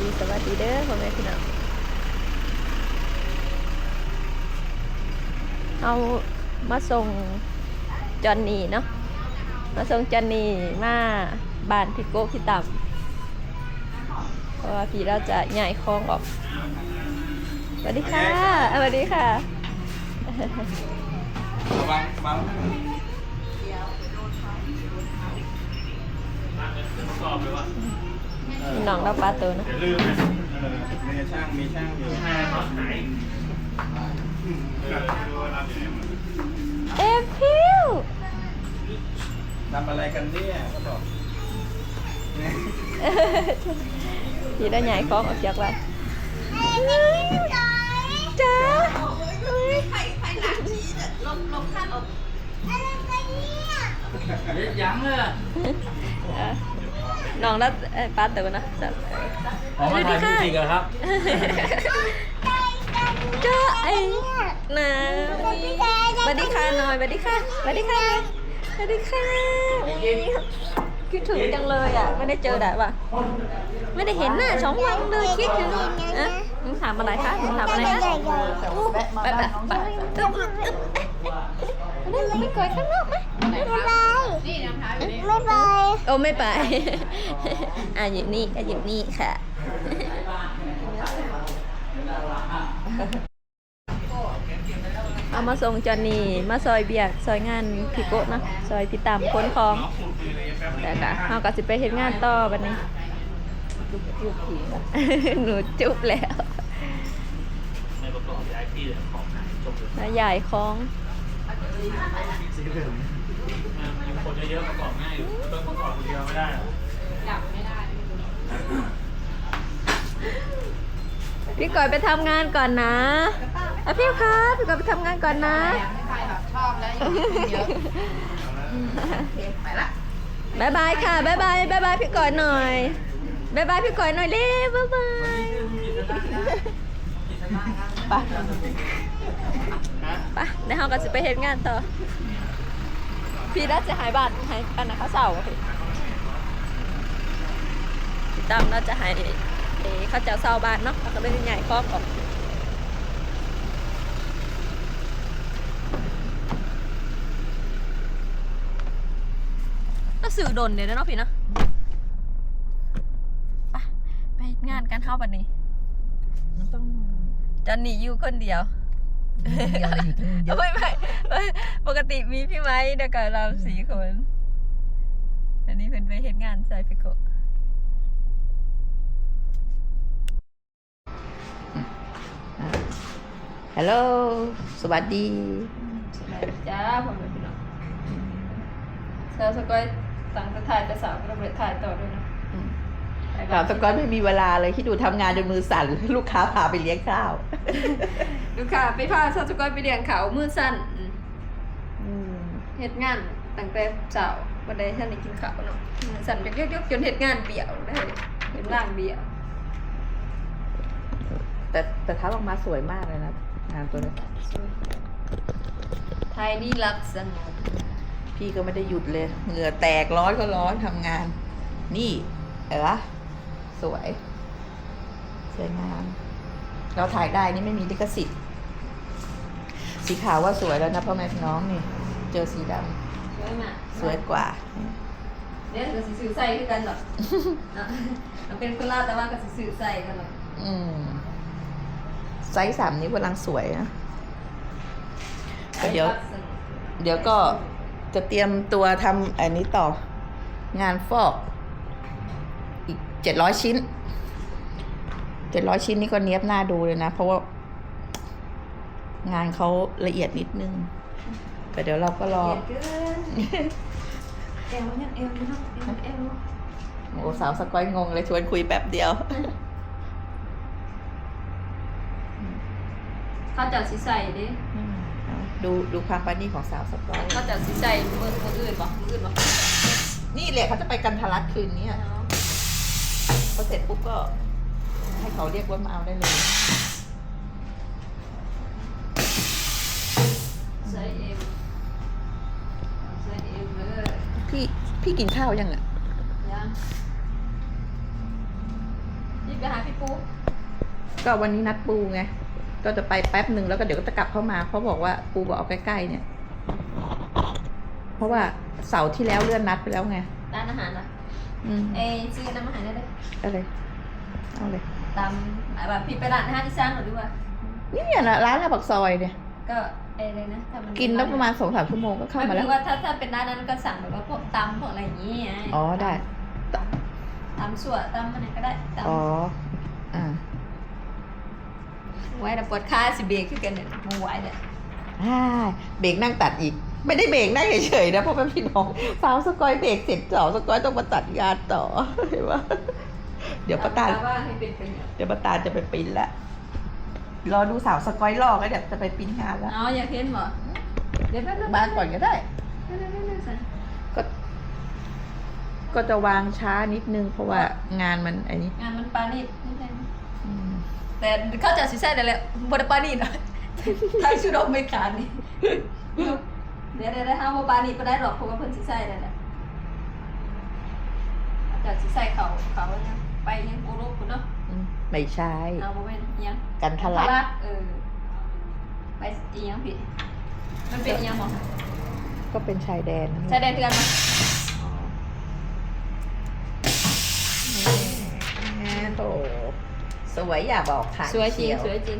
ดี สวัสดีเด้อพ่อแม่พี่น้องเอามาส่งจอนนี่เนาะมาส่งจอนนี่มาบ้านพี่โก้พี่ต่ำเพราะว่าพี่เราจะย้ายคลองออกสวัสดีค่ะสวัสดีค่ะวางวางพี่ น้องเราปลาตัวนะอย่าลืมนะเออมีช่างมีช่างอยู่เอพิวทำอะไรกันเนี่ยก็บอกพี่ได้ย้ายคลองออกจากบ้านจ้ายังเลยเออน้องแล้ว เอ่อปลาตัวนะจ้ะออกมาถ่ายมิวสิกเหรอครับเจ้าไอ้นาสวัสดีค่ะหน่อยสวัสดีค่ะสวัสดีค่ะสวัสดีค่ะคิดถึงจังเลยอะ ไม่ได้เจอได้ป่ะไม่ได้เห็นหน้าสองวันเลยคิดถึงอะมึงถามอะไรคะมึงถามอะไรคะไปไปไปตึ๊บตึ๊บ ไปก่อยข้างนอกไหมไม่ไปโอ้ไม่ไป อะอยู่นี่ก็อยู่นี่ค่ะเอามาส่งจอนนี่มาซอยเบียกซอยงานพี่โกะเนาะซอยพี่ตามค้นของแต่กะเฮาก็สิไปเฮ็ดงานต่อบัดนี้หนูจุบแล้วในประกอบย้ายที่เลยของ หายจบเลยมาใหญ่ของมีคนเยอะๆประกอบง่ายอยู่ต้องประกอบคนเดียวไม่ได้หรอพี่ก่อยไปทำงานก่อนนะอะพี่ครับพี่ก่อยไปทำงานก่อนนะบายบายค่ะบายบายบายบายพี่ก่อยหน่อยบายบายพี่ก่อยหน่อยเร็วบายบายไป ไปในห้องก็จะไปเฮ็ดงานต่อ พี่น่าจะหายบาทหายปันนะเขาเสาพี่ตั้มน่าจะหายเอ๋เขาเจ้าเศร้าบ้านเนาะเขาก็เลยใหญ่ครอบออกต้องสื่อดนเนี่ยนะเนาะพี่เนาะไปไปงานกันเข้าบัดนี้ มันต้องจอนนี่อยู่คนเดียว มีอะไรอยู่ทั้งเยอะไม่ไม่ไม่ปกติมีพี่ไม้เดียวกับเราสี่คน อันนี้เพิ่นไปเฮ็ดงานใส่พี่โกะฮัลโหลสวัสดีจ้าผมเป็นพี่น้องสาวสกอยตั้งแต่ถ่ายแต่สาวก็ต้องไปถ่ายต่อด้วยนะ สาวสกอยไม่มีเวลาเลยที่ดูทำงานจนมือสั่น ลูกค้าพาไปเลี้ยงข้าวดูค่ะไปพาสาวสกอยไปเลี้ยงเขามือสั้นอืมอืมเฮ็ดงานตั้งแต่เช้าบ่ได้ท่านได้กินข้าวเนาะสั่นยกๆจนเฮ็ดงานเบี้ยวได้เฮ็ดร่างเบี้ยวแต่แต่ท้าออกมาสวยมากเลยนะงานตัวนี้ไทยนี่รักสงบพี่ก็ไม่ได้หยุดเลย เหงื่อแตกร้อนก็ร้อนทำงาน นี่เออ สวย สวยงาม เราถ่ายได้นี่ไม่มีลิขสิทธิ์ สีขาวว่าสวยแล้วนะพ่อแม่พี่น้องนี่ เจอสีดสวยมากำสวยกว่าเดี๋ยวก็สิซื้อใส่คือกันหรอกเนาะมันเป็นคนลาวแต่ว่าก็สิซื้อใส่กันหรอกอืม ไซส์สามนิ้วกำลังสวยนะก็เดี๋ยวรักสงบเดี๋ยวก็จะเตรียมตัวทำอันนี้ต่อ งานฟอกอีกเจ็ดร้อยชิ้น เจ็ดร้อยชิ้นนี่ก็เนี้ยบหน้าดูเลยนะ เพราะว่า งานเขาละเอียดนิดนึงแต่เดี๋ยวเราก็รอเกลียดเกินเอวยังเอวอยู่เนาะเอวเอวโอ้สาวสกอยงงเลยชวนคุยแป๊บเดียว เขาจะสิใส่ดิดูดูความปานี่ของสาวสกอยเขาจะสิใส่มือมืออื่นบ่มืออื่นบ่นี่แหละเขาจะไปกันทะลักคืนนี้ อะพอเสร็จปุ๊บก็ ให้เขาเรียกว่ามาเอาได้เลยใส่เอวใส่เอวเลยพี่พี่กินข้าวยังอะยังพี่ไปหาพี่ปูก็วันนี้นัดปูไง ก็จะไปแป๊บหนึ่งแล้วก็เดี๋ยวก็จะกลับเข้ามาเพราะบอกว่าปูบอกเอาใกล้ๆเนี่ย เพราะว่าเสาร์ที่แล้วเลื่อนนัดไปแล้วไงร้านอาหารนะ อืมเอ้ยซื้อน้ำอาหารได้เลยอะไรเอาเลย ตามแบบพี่ไปร้านอาหารที่สร้างหรือดีกว่านี่เนี่ยนะร้านอาบักซอยเนี่ย ก็เอ้ยเลยนะถ้ามันกินแล้วประมาณสองสามชั่วโมงก็เข้ามาแล้วไว่าถ้าถ้าเป็นร้านนั้นก็สั่งแบบว่าพวกตำพวกอะไรอย่างงี้ไงอ๋อได้ตำสั่วตำอะไรก็ได้ตอ๋ออ่าำไว้แต่ปวดขาสิเบรกคือกันเนี่ยมูไหวเนี่ยอ่าเบรกนั่งตัดอีก ไม่ได้เบรกนั่งเฉยๆนะเพราะเป็นพี่น้องสาวสกอยเบรกเสร็จสาวสกอยต้องมาตัดงานต่อเห็นปะเดี๋ยวป้าตาลว่าให้เป็นประโยชน์เดี๋ยวป้าตาลจะไปปริ้นละรอดูสาวสกอยลอกแล้วเดี๋ยวจะไปปริ้นงานแล้วอ๋ออยากเห็นเหรอเดี๋ยวแป๊บนึงบ้านก่อนก็ได้เดี๋ยวๆๆๆก็ก็จะวางช้านิดนึงเพราะว่างานมันอันนี้ งานมันปานีตนิดนึงอืมแต่เข้าใจสิใช่แต่แหละบไดปานีตนะทางชุดออกไม่ขาดนี่ เดี๋ยวเดี๋ยวเดี๋ยวห้ามว่าปานีตไปได้หรอกเพราะว่าเพิ่นสิใช่นั่นแหละอาจจะสิใช่เขาเขาเนี่ยไปยังกูรูปคุณเนาะอืมไม่ใช่ เอาบ่เป็นอิหยังกันทะลักเออไปอีหยังผิดมันเป็นอิหยังหมอก็เป็นชายแดนใช่ได้เทือนมาแหมโถสวยอย่าบอกค่ะสวยจริงเชีสวยจริง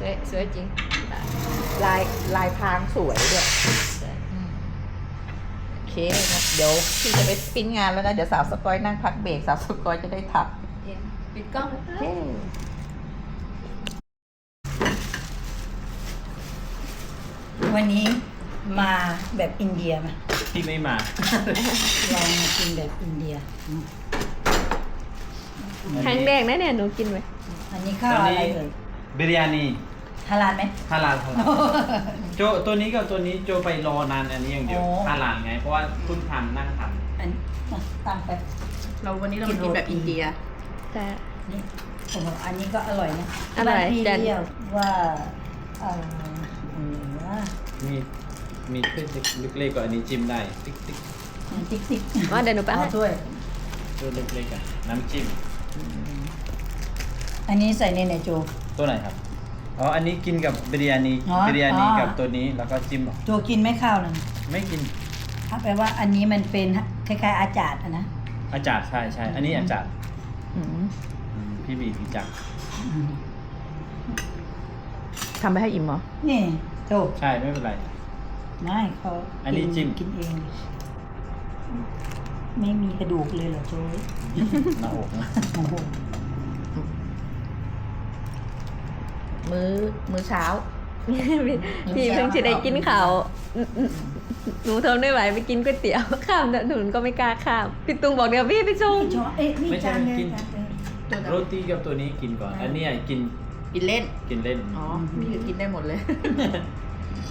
สวยสวยจริงลายลายพรางสวยด้วยอืมโอเคนะเดี๋ยวพี่จะไปปริ้นงานแล้วนะ เดี๋ยวสาวสกอยนั่งพักเบรกสาวสกอยจะได้ถักเอ็นปิดกล้องเลยเย้วันนี้มาแบบอินเดียมาที่ไม่มาลองมากินแบบอินเดียอืมครั้งแรกนะเนี่ยหนูกินไหมอันนี้ข้าวอะไรเอ่ยบิริยานี ฮาลาลไหม ฮาลาลฮาลาลโจตัวนี้กับตัวนี้โจไปรอนานอันนี้อย่างเดียวโอ้ ฮาลาลไง เพราะว่าเพิ่งทำนั่งทอันอะตั้งไปเราวันนี้เรามากินแบบอินเดีย แต่ นี่โอ้โหอันนี้ก็อร่อยนะอร่อยบ้านพี่จันเรียกว่าเอ่ออืมว่าำมีมีขึ้นเล็กๆกว่าอันนี้จิ้มได้ ติ๊กติ๊กติ๊กติ๊กว่าเดี๋ยวหนูไปเอาให้ถ้วย ตัวเล็กๆอะน้ำจิ้ม อันนี้ใส่ในไหนโจ ตัวไหนครับ อ๋อ อันนี้กินกับบิริยานีอ๋อบิริยานีอ๋อ กับตัวนี้แล้วก็จิ้มเหรอโจกินไหม่ข้าวนั่นไม่กินถ้าแปลว่าอันนี้มันเป็นคล้ายๆอาจารย์อะนะ อาจารย์ใช่ใช่อันนี้อาจารย์อืมอืมพี่บีรู้จักอืมทำไปให้อิ่มเหรอ นี่โจใช่ไม่เป็นไร ไม่เขาอันนี้จิ้ม กินเอง ไม่มีกระดูกเลยเหรอโจหน้าอกนะ โอ้โห มื้อมื้อเช้า พี่เพิ่งจะได้กินข้าวหนูทนไม่ไหวไปกินก๋วยเตี๋ยวข้ามถนนก็ไม่กล้าข้ามพี่ตุงบอกเดี๋ยวพี่ไปส่งพี่ชอบเอ๊ะนี่ไม่ใช่จานเลยกินจานเลยโรตีกับตัวนี้กินก่อน อันเนี้ยกินกินเล่น กินเล่น อ๋อ พี่ก็กินได้หมดเลย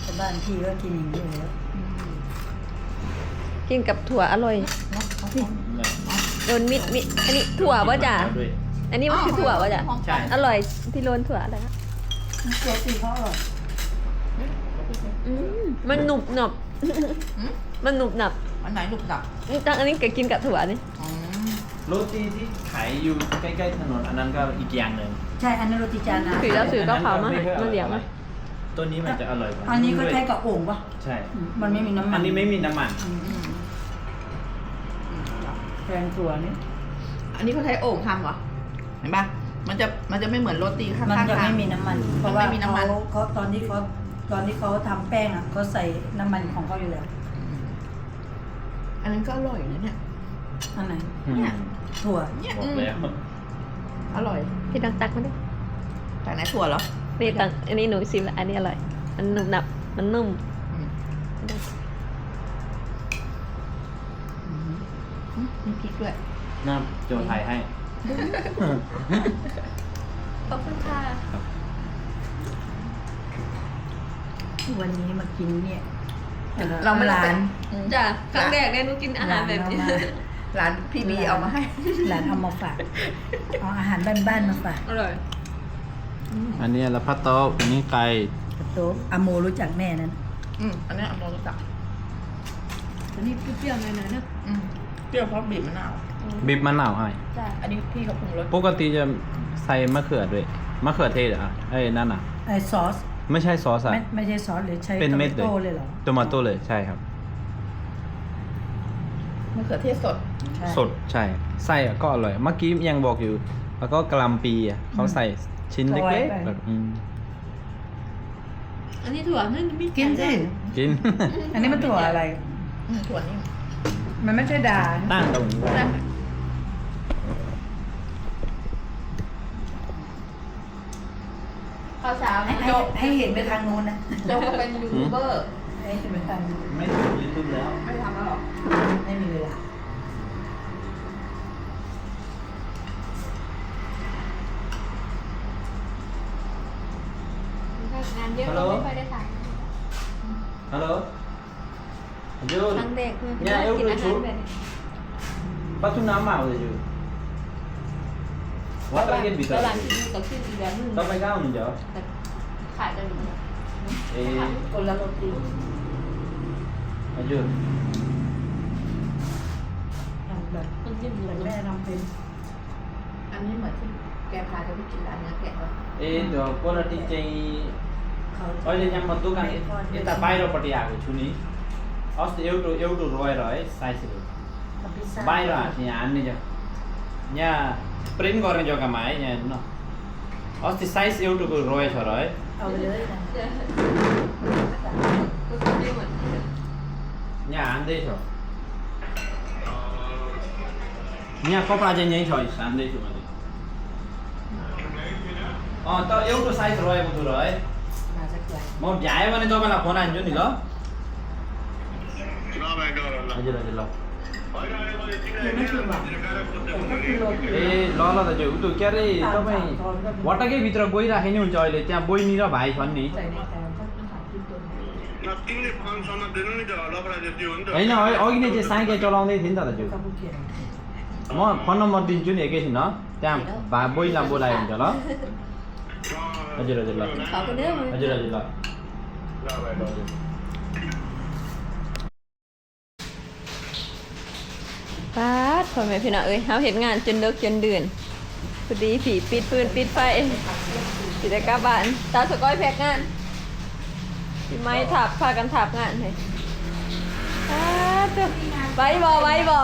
แต่บ้านพี่ก็กินอย่างนี้อยู่แล้วกินกับถั่วอร่อยเนาะเขาทเลยโดนมิดมิดอันนี้ถั่วป่ะจ๊ะเอาด้วยอันนี้มันคือถั่วป่ะจ๊ะใช่อร่อยที่โรนถั่วอะไรนะำ ตัวสีเขาอร่อยอืมมันหนุบหนับ อืมมันหนุบหนับอันไหนหนุบหนับจังอันนี้ก็กินกับถั่วนี่อืมโรตีที่ขายอยู่ใกล้ๆถนนอันนั้นก็อีกอย่างหนึ่งใช่อันนั้นโรตีจานนะถือแล้วถือก็เขามาให้อันนั้นก็มาเลี้ยงมาตัวนี้มันจะอร่อยกว่าอันนี้ก็ใช้กับโอ่งปะใช่ อืมมันไม่มีน้ำมันอันนี้ไม่มีน้ำมัน อืมอืมอืมแพงถั่วนี่อันนี้เขาใช้โอ่งทำเหรอ เห็นปะ มันจะมันจะไม่เหมือนโรตีข้างๆมันจะทางไม่มีน้ำมัน เพมันราะไม่ว่ามีน้ำมัน เขาเขาตอนที่เขาตอนที่เขาทำแป้งอะเขาใส่น้ำมันของเขาอยู่แล้วอันนั้นก็อร่อยนะเนี่ย อันไหนเนี่ยถั่วเนี่ยบอกอืมแล้วอร่อยพี่ตังตักมาดิจากไหนถั่วเหรอนี่ตังอันนี้หนูชิมละอันนี้อร่อย มันหนุบหนับ มันนุ่ม อืมอืมมีพริกด้วยน้ำโจไทยให้ ขอบคุณค่ะวันนี้มากินเนี่ยอ่อเราไม่ต้องร้าไปนอืมจ้ะครั้งแรกได้หนูกินอาหารแบบนี้ร้านร้านพี่บีเอามาให้ร้านเอามาฝากเอาอาหารบ้านๆมาฝากอร่อยอันนี้ละพัตโต้อันนี้ไก่โต๊ะอาโมรู้จักแม่นั้น อืมอันนี้เอามารู้จักอันนี้เปรี้ยวๆหน่อยๆนะอืม เปรี้ยวเพราะบีบมะนาวอบีบมะนาวให้จ้ะอันนี้พี่เขาปรุงรสปกติจะใส่มะเขือด้วยมะเขือเทศอะไอ้นั่นอะ ไอ้ซอสไม่ใช่ซอสอะ ไม่ไม่ใช่ซอสหรือใช้เป็นเม็ดโตเลยเลยเหรอโตมาโต้เลยใช่ครับ มะเขือเทศสด ใช่สดใช่ไส้อะก็อร่อย เมื่อกี้ยังบอกอยู่ แล้วก็กะหล่ำปีอะเขาใส่ชิ้นเล็กๆแบบอืมอันนี้ถั่วนั่นมีกินสิ กิน อันนี้มันถั่วอะไรอืมถั่วนี่มั นไม่ใช่ดาตั้งตรงนี้ข้าวเช้าให้ให้ให้เห็นไปทางนู้นนะเราก็เป็นยูทูบเบอร์ให้เห็นไปทางนู้นไม่ถูกยูทูบแล้ว ไม่ทำแล้วหรอไม่มีเวลางานเยอะเราไม่ค่อยได้ถ่ายฮัลโหล ยูครั้งเด็กคือเนี่ยเอวกินดูอาหาชุรบแบบนี้ Batu nama udah ju. What lagi แล้ว bisa? หลังจากนี้ก็ขึ้นอีกแบบหนึง Sampai kamu jauh. แต่ขายกันอยู่เนี่ย Eh, คนละโรตี lanjut. ทำแบบมันยิ่งเหมือนแม่ทำเป็น อันนี้เหมือนที่แกพาเธอไปกินร้านเนื้อแกะวะ Eh, do quality cai เขา Oh, dia yang bentuk kan kita bayar pati aku cuni. Aus eu tu eu tu roy roy size itu. ทำพิซ अस्ति एउटो एउटो रोएर है साइसक्यो बाहिर हाँस्ने हान्ने थियो यहाँ प्रेम गर्ने जग्गामा है यहाँ हेर्नु न। अस्ति साइज एउटाको रोएछ र है। यहाँ हान्दैछ। यहाँ कपडा चाहिँ यहीँ छ हान्दैछु मैले। अँ त एउटा साइज रहेको छु र है। म भ्याएँ भने तपाईँलाई फोन हान्छु नि ल। हजुर हजुर ल ए ल ल दाजु ऊ त्यो के अरे तपाईँ भट्टकैभित्र गइराखे नै हुन्छ अहिले त्यहाँ बहिनी र भाइ छन् नि होइन अघि नै त्यो साइकल चलाउँदै थिएँ नि त दाजु म फोन नम्बर दिन्छु नि एकैछिन ल त्यहाँ भा बहिनीलाई बोलायो हुन्छ ल हजुर हजुर ल हजुर हजुर ल ป้าดพ่อแม่พี่น้องเอ้ยเขาเห็นงานจนเลิกจนเดือนพอดีผีปิดปืนปิดไฟกิจกรรมบ้านตาสก้อยแพกงานพี่ไม้ถับพากันถับงานเลยป้าดเด้อไว้บ่ไว้บ่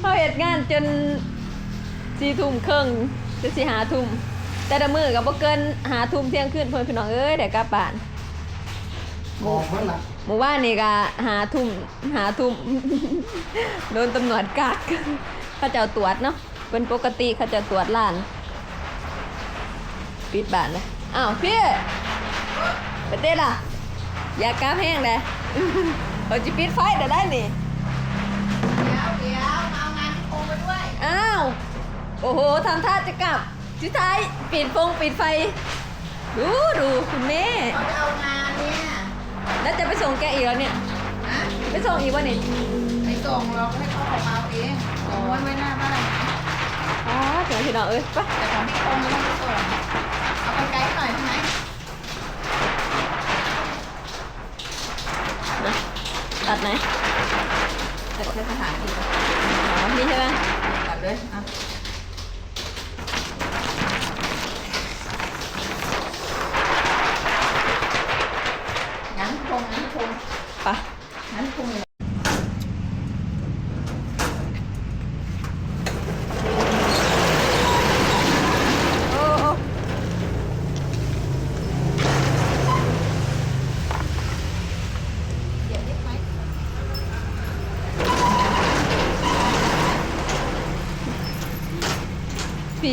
เขาเห็นงานจนสี่ทุ่มครึ่งจะสี่หาทุ่มแต่ละมือกับบ่เกินหาทุ่มเที่ยงคืนเพื่อนพี่น้องเอ้ยเดี๋ยวกลับบ้านมองมันละ หมู่บ้านนี่ก็หาทุ่มหาทุ่มโดนตำรวจกักเขาจะเอาตรวจเนาะเป็นปกติเขาจะตรวจล้าน ปิดบ้านเลยอ้าวพี่ไปเต้นล่ะอยากกล้าแห้งเลยเขาจะปิดไฟเดี๋ยวได้นี่เดี๋ยวเดี๋ยวมาเอางานที่โคงไปด้วย อ้าว โอ้โหทำท่าจะกลับสุดท้ายปิดฟงปิดไฟ ดูดูคุณแม่เขาจะเอางานเนี่ย แล้วจะไปส่งแกอีกแล้วเนี่ย นะไปส่งอีกวะเนี่ยไม่ส่งหรอกให้เขาออกมาเอาเองเอาไว้ไว้หน้าบ้านอ๋อเดี๋ยวพี่น้องเอ้ยไปแต่ของพี่โคงไม่ต้องไปส่งเอาไปไกลหน่อยใช่ไหมตัดไหนแต่เป็นสถานที่อ๋อนี่ใช่ไหม ตัดเลยอะงานที่โคงงานที่โคง ไปะ งานที่โคง โอ้โอ้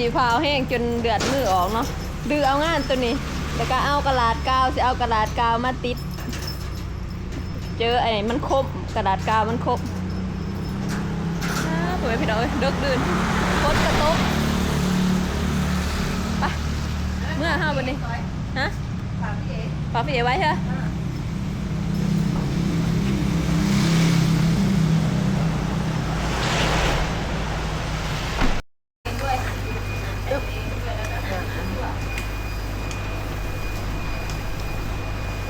ผีพาวแห้งจนเดือดมือออกเนาะดื้อเอางานตัวนี้แล้วก็เอากระดาษกาวสิเอากระดาษกาวมาติด เจอไอ้มันครบกระดาษกาวมันครบอ้าวสวยพี่น้องเอ้ยเลิกดื่นโคตรกระตุกไปเมื่อห้าวันนี้ฮะฝากพี่เอ๋ฝากพี่เอไว้ใช่ไหมอึ๊บ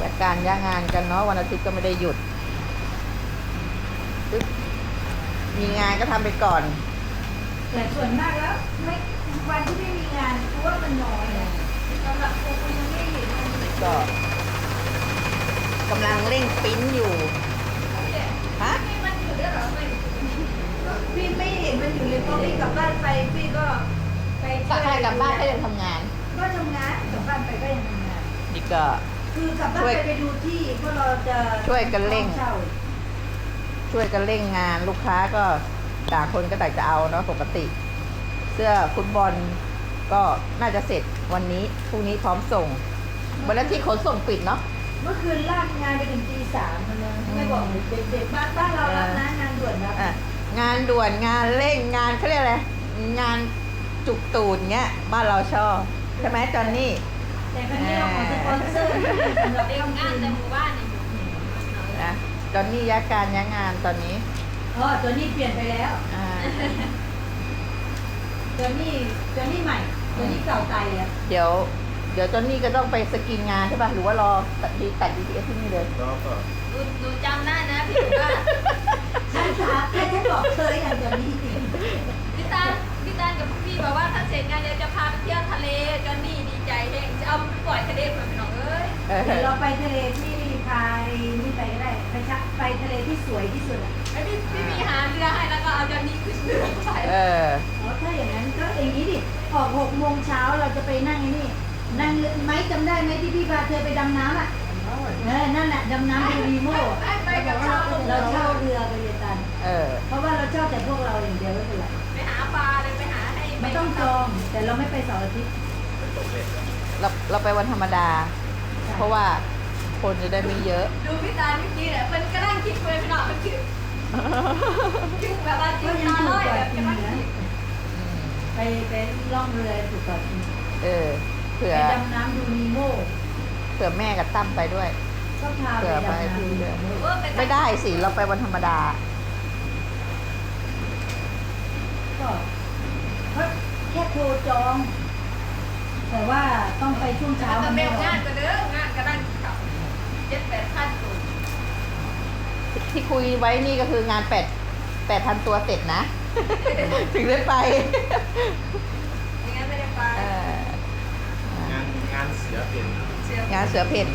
จัด การย่างงานกันเนาะวันอาทิตย์ก็ไม่ได้หยุดปึ๊บมีงานก็ทำไปก่อนแต่ส่วนมากแล้วไม่วันที่ไม่มีงานเพราะว่ามันน้อยนะสำหรับกูยังไม่เห็นมันก็กำลังเร่งปริ้นอยู่ฮะพี่มันอยู่ด้วยเหรอไม่พี่ไม่เห็นมันอยู่เลยพอพี่กลับบ้านไปพี่ก็ไปก็ใครกลับบ้านก็ยังทำงาน ก็ทำงานกลับบ้านไปก็ยังทำงานนี่ก็ คือกลับบ้านช่วยไปไปดูที่เพราะเราจะช่วยกันเร่ง ช่าช่วยกันเร่งงานลูกค้าก็ต่างคนก็ต่างจะเอาเนาะปกติ เสื้อฟุตบอลก็น่าจะเสร็จวันนี้พรุ่งนี้พร้อมส่งวันนั้นที่ขนส่งปิดเนาะเมื่อคืนลากงานไปถึงตีสามนะไม่บอกเด็กๆบ้านบ้านเรารับนะงานด่วนรับอะงานด่วนงานเร่งงานเขาเรียกอะไรงานจุกตูดเงี้ยบ้านเราชอบใช่ไหมจอนนี่ แต่คนนี้เราขอสปอนเซอร์สำหรับเด็กค่ำงาคืนนแต่หมู่บ้านเนี่ยอยู่นะจอนนี่ย้ายการย้ายงานตอนนี้อ๋อตัวนี้เปลี่ยนไปแล้ว อ่าตัวนี้ตัวนี้ใหม่ ตัวนี้เก่าตายแล้วเดี๋ยว เดี๋ยวจอนนี่ก็ต้องไปสกินงานใช่ป่ะหรือว่ารอตัดดีตัด DTS ที่นี่เลยแล้วก็หนูหนูจำได้นะพี่หนูว่าฉันถามแค่ฉันบอกเคยอย่างตัวนี้พี่ตาลพี่ตาลกับพี่บอกว่าถ้าเสร็จงานเดี๋ยวจะพาไปเที่ยวทะเลจอนนี่ดี ใจแห้งจะเอาปล่อยทะเลไปพี่น้องเอ้ยเออเดี๋ยวเราไปทะเลที่พายนี่ไปก็ได้ไปชะไปทะเลที่สวยที่สุดอะไอพี่พี่มีหาเรือให้แล้วก็เอาจอนนี่ขึ้นเรือไปเอออ๋อถ้าอย่างนั้นก็อย่างนี้ดิออกหกโมงเช้าเราจะไปนั่งไอ้นี่ นั่งเรือไหมจำได้ไหมที่พี่พาเธอไปดำน้ำอะเออนั่นแหละดำน้ำดูวีโม่ไปไปกับชาวเราเช่าเรือไปเลยตัน เออเพราะว่าเราเช่าแต่พวกเราอย่างเดียวไม่เป็นไรไปหาปลาเลยไปหาให้ไม่ต้องจองแต่เราไม่ไปเสาร์อาทิตย์ เราเราไปวันธรรมดา เพราะว่าคนจะได้ไม่เยอะดูพี่ตาลเมื่อกี้เนี่ยมันก็นั่งคิดเลยพี่น้องมันคือคือแบบว่าก็จิ้มยังตาถูลกอยกว่าแบบจริจะงนั่งนะคิดไปไปล่องเรือถูกกว่าจริงเออเผื่อไปดำน้ำดูนีโม่เผื่อแม่กับตั้มไปด้วยก็พาไปเผื่อไปดำน้ำที่ดูเรือนีโม่เออปไม่ได้สิเราไปวันธรรมดาก็ก็แค่โทรจอง แต่ว่าต้องไปช่วงเช้าแต่มันเบไม่ลร้องานนก็เด้องานก็นั่งขับเจ็ดแปดพันตัวที่คุยไว้นี่ก็คืองานแปดแปดพันตัวเสร็จนะ ถึงได้ไปอย่างนั้นไม่ได้ไปเอองานงานเสือเปลี่ยนเสียงานเสือเพ่น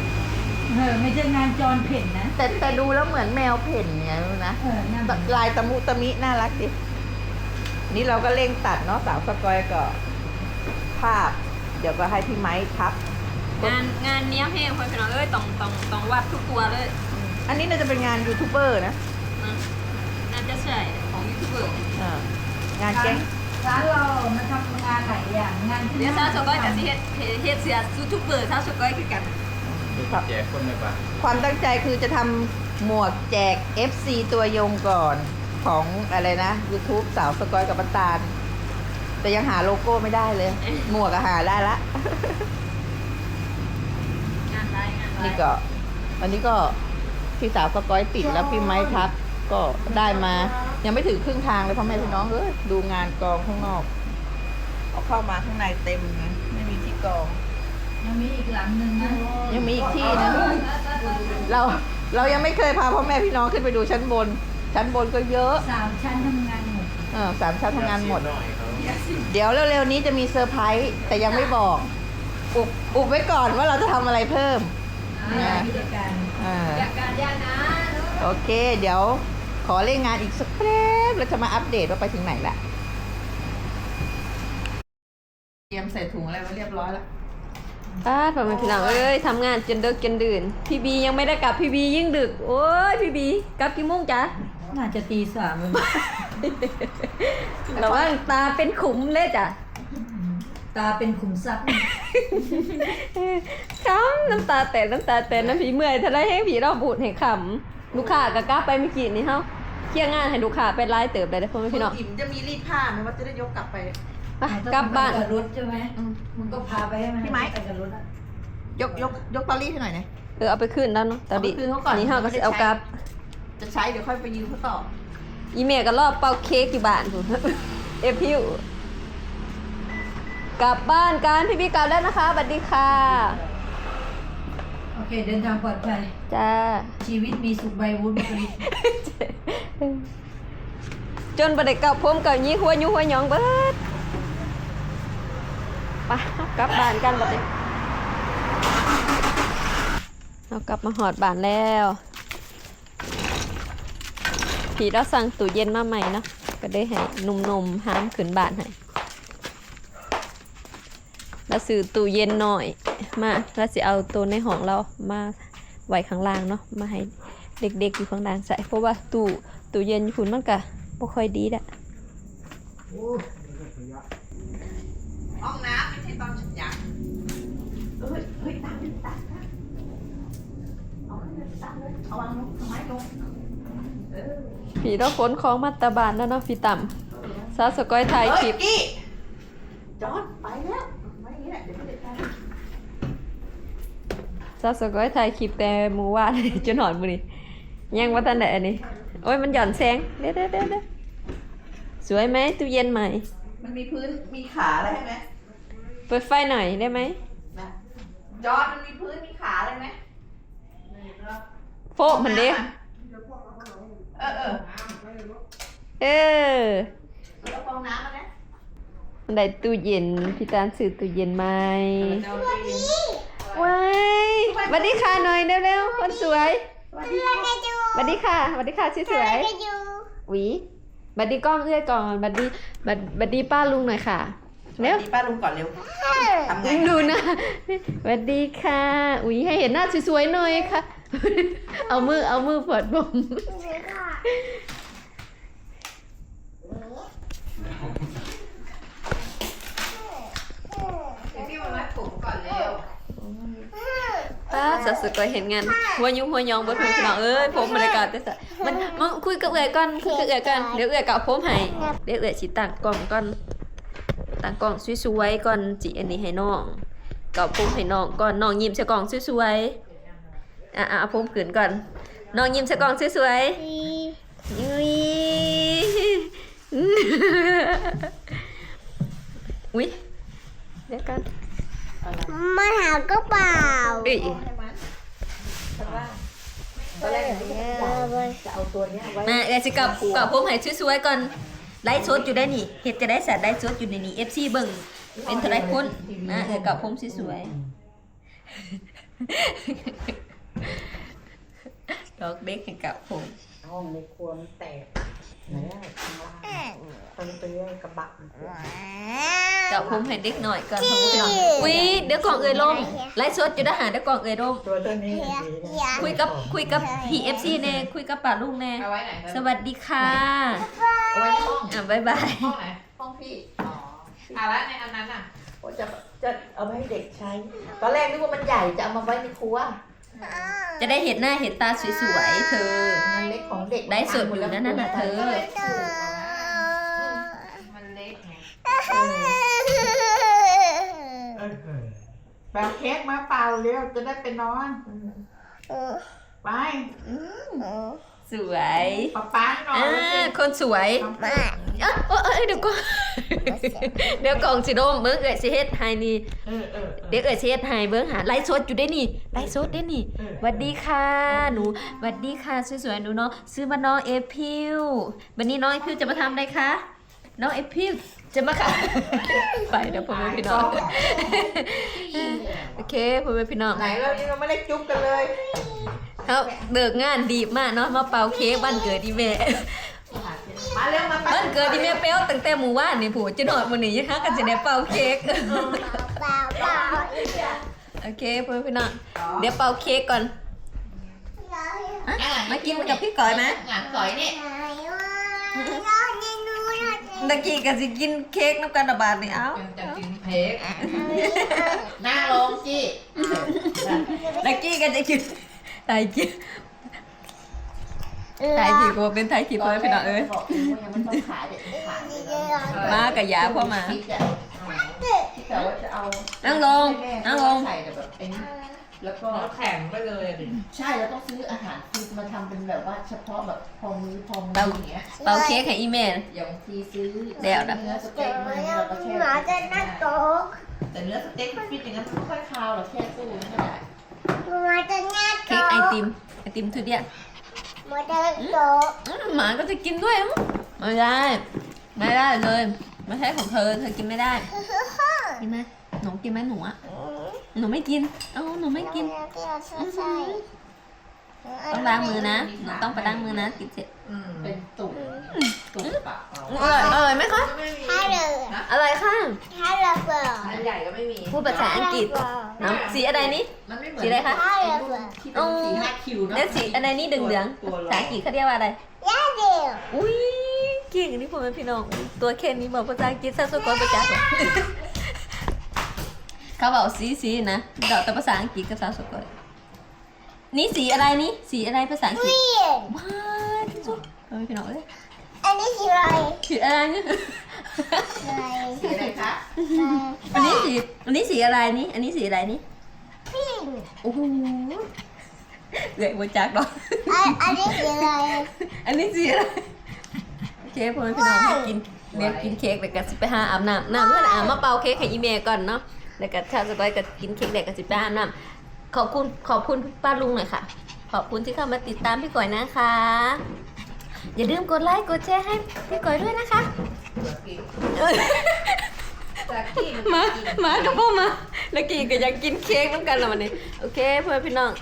เออไม่ใช่งานจรเพ่นนะแต่แต่ดูแล้วเหมือนแมวเพ่นเนี่ยนะเออนั่นลายตะมุตะมิน่ารักดินี่เราก็เร่งตัดเนาะสาวสกอยก็ภาพเดี๋ยวก็ให้พี่ไม้ทับ งานงานเนี้ยเพลงคนพี่น้องเอ้ยต้องต้องต้องวัดทุกตัวเลยอันนี้น่าจะเป็นงานยูทูบเบอร์นะนะน่าจะใช่ของยูทูบเบอร์อ่างานแก๊งร้านเรามาทำงานหลายอย่างงานที่เดี๋ยวสาวสก้อยกับสิเฮ็ดเฮ็ดเฮ็ดเสียยูทูบเบอร์สาวสก้อยคือกันครับแจกคนในบ้านความตั้งใจคือจะทำหมวกแจก FC ตัวยงก่อนของอะไรนะ YouTube สาวสกอยกับปันตาล แต่ยังหาโลโก้ไม่ได้เลย หมวกอะหาได้ละ งานไรงานไรนี่ก็อันนี้ก็พี่สาวสกอยติดแล้วพี่ไม้ทับก็ได้มา ยังไม่ถึงครึ่งทางเลยพ่อแม่พี่น้องเอ้ยดูงานกองข้างนอก เอาเข้ามาข้างในเต็มนะไม่มีที่กอง ยังมีอีกหลังหนึ่งนะยังมีอีกที่นะเราเรายังไม่เคยพาพ่อแม่พี่น้องขึ้นไปดูชั้นบน ชั้นบนก็เยอะสามชั้นทำงานหมด เออสามชั้นทำงานหมด หน่อย เขาเดี๋ยวเร็วๆนี้จะมีเซอร์ไพรส์แต่ยังไม่บอกอุบอุบไว้ก่อนว่าเราจะทำอะไรเพิ่มอ่ากิจการอ่าอยากการยานะโอเค เดี๋ยวขอเล่นงานอีกสักแป๊บแล้วจะมาอัปเดตว่าไปถึงไหนละเตรียมใส่ถุงอะไรไว้เรียบร้อยแล้วป้าพ่อแม่พี่น้องเอ้ยทำงานจนเดึกจนดื่น พี่บียังไม่ได้กลับพี่บียิ่งดึก โอ้ยพี่บี กลับกี่โมงจ๊ะ น่าจะตีสามแล้วระวังตาเป็นขุมเลยจ้ะ ตาเป็นขุมทรัพย์ขำน้ำตาแตกน้ำตาแตกน้ำผีเมื่อยทะเลให้ผีเราบูดให้ขำลูกค้าก็กลับไปเมื่อกี้นี่เฮาเคลียร์งานให้ลูกค้าเป็นรายเติบได้เด้อพ่อแม่พี่น้องอิ่มจะมีรีดผ้าไหมว่าจะได้ยกกลับไปไปกลับบ้านไปกับรถใช่ไหมอืมมันก็พาไปให้มันพี่ไม้ไปกับรถอะยกยกยกเตอรี่ให้หน่อยนะเออเอาไปคืนแล้วเนาะตาบีเอาไปคืนเขาก่อนนี่เฮาก็สิเอากลับ จะใช้เดี๋ยวค่อยไปยืมเขาต่ออีเมลก็รอบเป่าเค้กอยู่บ้านพุ่นเอพิวกลับบ้านกันพี่บีกลับแล้วนะคะสวัสดีค่ะ โอเค เดินทางปลอดภัย จ้า ชีวิตมีสุขใบวุ้นบุรีบจนบ่ได้กลับผมกับยี่หัวยูหัวหยองเบิดไปกลับบ้านกันบัดนี้เรากลับมาหอดบ้านแล้ว ผีเราสั่งตู้เย็นมาใหม่เนาะก็ได้ให้นุ่มห้ามขึ้นบ้านให้แล้วซื้อตู้เย็นหน่อยมาแล้วสิเอาตัวในห้องเรามาไว้ข้างล่างเนาะมาให้เด็กๆอยู่ข้างล่างใส่เพราะว่าตู้ตู้เย็นคุณมันก็บ่ค่อยดีแหละห้องน้ำไม่ใช่ตอนฉันอยากเฮ้ยเฮ้ยตามดิตามตามเอาขึ้นเลยตามเลยเอาวางลงเอาไม้ลงเออ ผีเราขนของมาตะบานแล้วเนาะพี่ต่ำสาวสกอยถ่ายคลิปเฮ้ยกี้จอดไปแล้วไว้อย่างนี้แหละเดี๋ยวไม่ได้ตามสาวสกอยถ่ายคลิปแต่หมู่ว่านจนหอนมือนี่ยังว่าทันไหนอันนี้โอ้ยมันหย่อนแสงเด้เด้เด้เด้สวยไหมตู้เย็นใหม่ มันมีพื้นมีขาอะไรให้ไหมเปิดไฟหน่อยได้ไหมนะจอดมันมีพื้นมีขาอะไรไหมโฟกมันเด้ เออเออเออแล้วฟองน้ำมันนะได้ตู้เย็น พี่ตาลซื้อตู้เย็นใหม่เจ้าดีว้ายสวัสดีค่ะหน่อยเร็วๆคนสวยสวัสดีสวัสดีค่ะสวัสดีค่ะชื่อสวยหวีบัดดีกล้องเอื้อยก่อนบัดดีบัดบัดดีป้าลุงหน่อยค่ะเร็เร็ววป้าลุงก่อนเร็วทำไงดูนะสวัสดีค่ะ อุ้ยให้เห็นหน้าสวยๆหน่อยค่ะ เอามือเอามือเปิดบม พี่มามัดผมก่อนเร็วป้าสัสก็เห็นงานหัวยุหัวยองบนพี่น้องเอ้ยผมบรรยากาศแต่สะมันมันคุยกับเอื้อยก่อนคุยกับเอื้อยก่อนเดี๋ยวเอื้อยกับผมให้เดี๋ยวเอื้อยสิตั้งกล้องก่อนตั้งกล้องสวยๆก่อนจิอันนี้ให้น้องกับผมให้น้องก่อนน้องยิ้มใส่กล้องสวยๆอะอะผมขึ้นก่อนน้องยิ้มใส่กล้องสวยๆอุ้ย อุ้ยเดี๋ยวกันมาหากระเป๋าเอ้ยตอนแรกเนี่ยเออจะเอาตัวเนี้ยไว้มาเอ้ยสิกับกับผมให้สวยๆก่อนไลฟ์สดอยู่ได้นี่เฮ็ดจะได้แสดไลฟ์สดอยู่ในนี้ FC เบิ่งเป็นเท่าไรคนนะเอ้ยกับผมสวยๆดอกเด็กให้กับผม ห้องในครัวมันแตกไหนอะข้างล่างมันเป็นเรื่องกระบะกับผมให้เด็กหน่อยก่อนผมพี่น้องอุ้ยเดี๋ยวกล่องเอ้ยล่มไลฟ์สดอยู่ได้หาเดี๋ยวกล่องเอ้ยล่มตัวตัวนี้คุยกับคุยกับ PFC แน่คุยกับป่าลุงแน่เอาไว้ไหนสวัสดีค่ะเอาไว้ในห้องอะบ๊ายบายห้องไหนห้องพี่อ๋ออะแล้วในอันนั้นอะจะจะเอาไปให้เด็กใช้ ตอนแรกนึกว่ามันใหญ่จะเอามาไว้ในครัว จะได้เห็นหน้าเห็นตาสวยๆเธอ มันเล็กของเด็กได้สดอยู่นั่นน่ะเธอ มันเล็กไงแบกเค้กมาเปล่าเร็วจะได้ไปนอน ไปสวยป๊าป๊านอนอ่าแล้วสิคนสวย เอ้ยเอ้ยเอ้ยเดี๋ยวก่อนเดี๋ยวก่อนสิโดมเบิ้งเอ้ยสิเฮ็ดให้นี่เออเออเดี๋ยวเอ้ยสิเฮ็ดให้เบิ้งหาไลฟ์สดอยู่ได้นี่ไลฟ์สดได้นี่หวัดดีค่ะหนูหวัดดีค่ะสวยๆหนูเนาะซื้อมาน้องเอพิววันนี้น้องเอพิวจะมาทำอะไรคะน้องเอพิวจะมาค่ะไปเดี๋ยวพ่อแม่พี่น้องโอเคพ่อแม่พี่น้องไหนเรายังไม่ได้จุ๊บกันเลยเขาเลิกงานดีมากเนาะมาเป่าเค้กวันเกิดอีเม มาเร็วมาไปวันเกิดอีเมเป้วตั้งแต่หมู่ว่านนี่ผู้จะนอนมื้อนี้ยังหากันจะได้เป่าเค้กเปล่าเปล่าโอเคพ่อแม่พี่น้องเดี๋ยวเป่าเค้กก่อนอะมากินกับพี่ก่อยไหมหลานก่อยนี่ไหนวะนอนในนู้นนะตะกี้ก็สิกินเค้กน้ำกันระบาดนี่เอ้าจะกินเค้กนั่งลงจี้ตะกี้ก็จะกินไทยกิ นไทยกี่ก็เป็นไทยกี่พ่อแม่พี่น้องเอ้ยบอกว่ายังไม่ต้องขายเด็ดขาดเลยนะมากับยาพ่อมาคิดอะแต่ว่าจะเอานั่งลงนั่งลงใส่แต่แบบเป็นแล้วก็แข็งไปเลยดิใช่แล้วต้องซื้ออาหารคือมาทำเป็นแบบว่าเฉพาะแบบพอมือพอมืออย่างเงี้ยเป่าเค้กให้อีเมอย่างบางทีซื้อเดี๋ยวนะเนื้อสเต็กมาเนี่ยเราก็แช่หมาจะนั่งโต๊ะแต่เนื้อสเต็กฟิตอย่างนั้นไม่ค่อยคาวหรอกแช่ตู้นี่ก็ได้หมาจะนั่งเค้กโต๊ะไอติมไอติมทุเรียน หมาจะนั่งโต๊ะอืมหมาก็จะกินด้วยมั้งเไม่ได้ ไม่ได้เลยไม่ใช่ของเธอเธอกินไม่ได้กินไหมหนูกินไหมหนูอะหนูไม่กินเอ้าหนูไม่กินต้องล้างมือนะหนูต้องไปล้างมือนะกินเสร็จเป็นตุ่ม ตุ่มปากเอาอร่อยอร่อยไหมคะฮัลโหลอร่อยค่ะฮัลโหลเบิร์อันใหญ่ก็ไม่มี พูดภาษาอังกฤษน้ำสีอะไรนี่ มันไม่เหมือนสีอะไรคะฮัลโหลเบิร์ที่เป็นสีห้าคิวเนาะแล้วสีอะไรนี่ดึงเหลืองๆตัวภาษาอังกฤษเขาเรียกว่าอะไรยาเดียวอุ้ยเก่งนี่ผมเป็นพี่น้องอุ๊ยตัวแค่นี้บอกภาษาอังกฤษซะสุดคนประจักษ์เขาบอกสีสีนะเดาแต่ภาษาอังกฤษกับสาวสุดคนนี่สีอะไรนี่สีอะไรภาษาอังกฤษเปลี่ยนว้าวที่สุดเฮ้ยพี่น้องเอ้ย อันนี้สีอะไรสีอะไรนี่อะไรสีอะไรคะอันนี้สีอันนี้สีอะไรนี่ อันนี้สีอะไรนี่พิงโอ้โหเด็กประจักษ์หรอกอันนี้สีอะไร อันนี้สีอะไรโอเคพ่อแม่พี่น้องให้กินเดี๋ยวกินเค้กเดี๋ยวก็สิไปหาอาบน้ำน้ำเพื่อนอาบมาเป่าเค้กให้อีเมย์ก่อนเนาะแล้วก็ถ้าสกอยก็กินเค้กเด็กก็สิไปอาบน้ำขอบคุณขอบคุณป้าลุงหน่อยค่ะ ขอบคุณที่เข้ามาติดตามพี่ก่อยนะคะ อย่าลืมกดไลค์กดแชร์ให้พี่ก่อยด้วยนะคะมามากับพ่อมาแล้วกี่ก็อยากกินเค้กน้ำกันแล้ววันนี้ โอเคเพื่อนพี่น้อง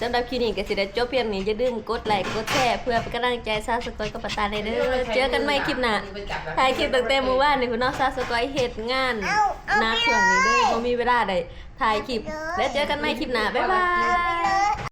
สำหรับคลิปนี้ก็สิได้จบเพียงนี้อย่าลืมกดไลค์กดแชร์เพื่อเป็นกำลังใจซาสกอยกับปะตาในเด้อเจอกันใหม่คลิปหน้าถ่ายคลิปตั้งแต่เมื่อวานนี่พี่น้องซาสกอยเฮ็ดงานหน้าช่วงนี้เด้อบ่มีเวลาได้ถ่ายคลิป แล้วเจอกันใหม่คลิปหน้าบ๊ายบาย